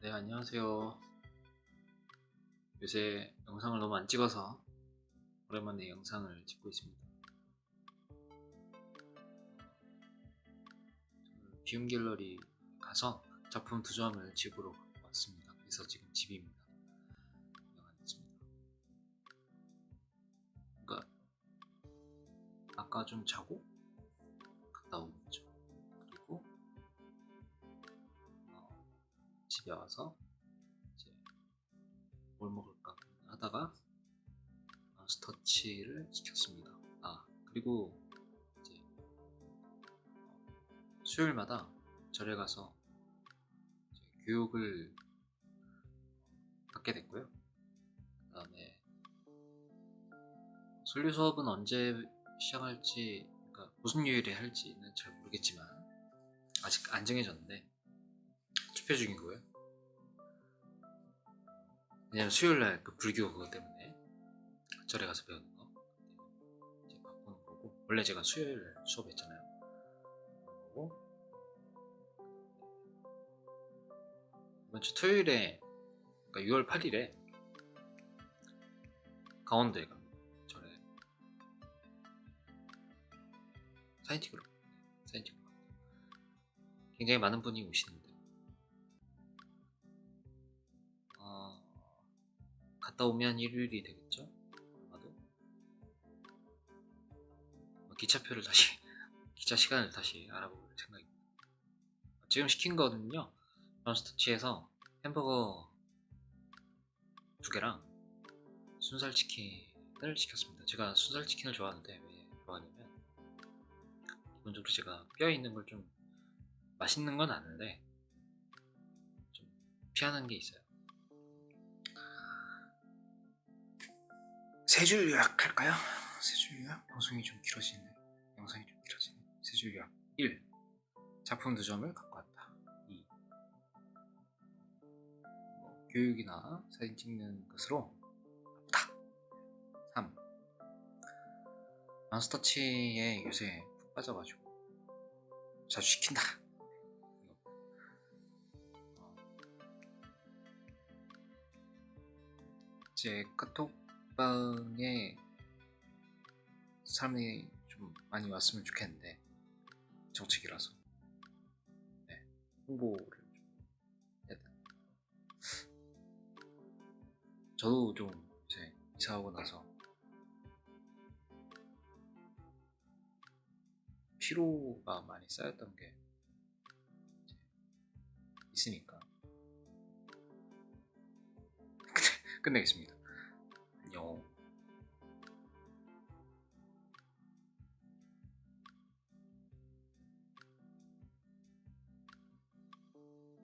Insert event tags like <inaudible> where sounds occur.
네, 안녕하세요. 요새 영상을 너무 안 찍어서 오랜만에 영상을 찍고 있습니다. 비움 갤러리 가서 작품 두 점을 집으로 왔습니다. 그래서 지금 집입니다. 나가 있습니다. 그러니까 아까 좀 자고 집에 와서 이제 뭘 먹을까 하다가 몬스터치를 시켰습니다. 아 그리고 이제 수요일마다 절에 가서 교육을 받게 됐고요. 그 다음에 설교 수업은 언제 시작할지, 그러니까 무슨 요일에 할지는 잘 모르겠지만 아직 안 정해졌는데 투표 중이고요. 왜냐면 수요일 날 그 불교 그거 때문에 절에 가서 배우는 거 이제 바꾸는 거고 원래 제가 수요일 날 수업했잖아요. 그리고 이번 주 토요일에 그러니까 6월 8일에 강원도에 갑니다. 절에 사인틱으로 사인틱으로 갑니다. 굉장히 많은 분이 오시는데 갔다 오면 일요일이 되겠죠? 아마도 어, 기차표를 다시 <laughs> 기차 시간을 다시 알아볼 생각입니다. 지금 시킨 거는요 런스터치에서 햄버거 두 개랑 순살 치킨을 시켰습니다. 제가 순살 치킨을 좋아하는데 왜 좋아하냐면 기본적으로 제가 뼈 있는 걸 좀 맛있는 건 아는데 좀 피하는 게 있어요. 세 줄 요약할까요? 세 줄 요약? 방송이 좀 길어지네. 영상이 좀 길어지네. 세 줄 요약. 1. 작품 두 점을 갖고 왔다. 2. 뭐, 교육이나 사진 찍는 것으로 없다. 3. 몬스터치에 요새 푹 빠져가지고 자주 시킨다. 어. 제 카톡 방에 사람이 좀 많이 왔으면 좋겠는데 정책이라서 네, 홍보를 돼. 저도 좀 이제 이사하고 나서 피로가 많이 쌓였던 게 있으니까 <laughs> 끝내겠습니다. 안녕.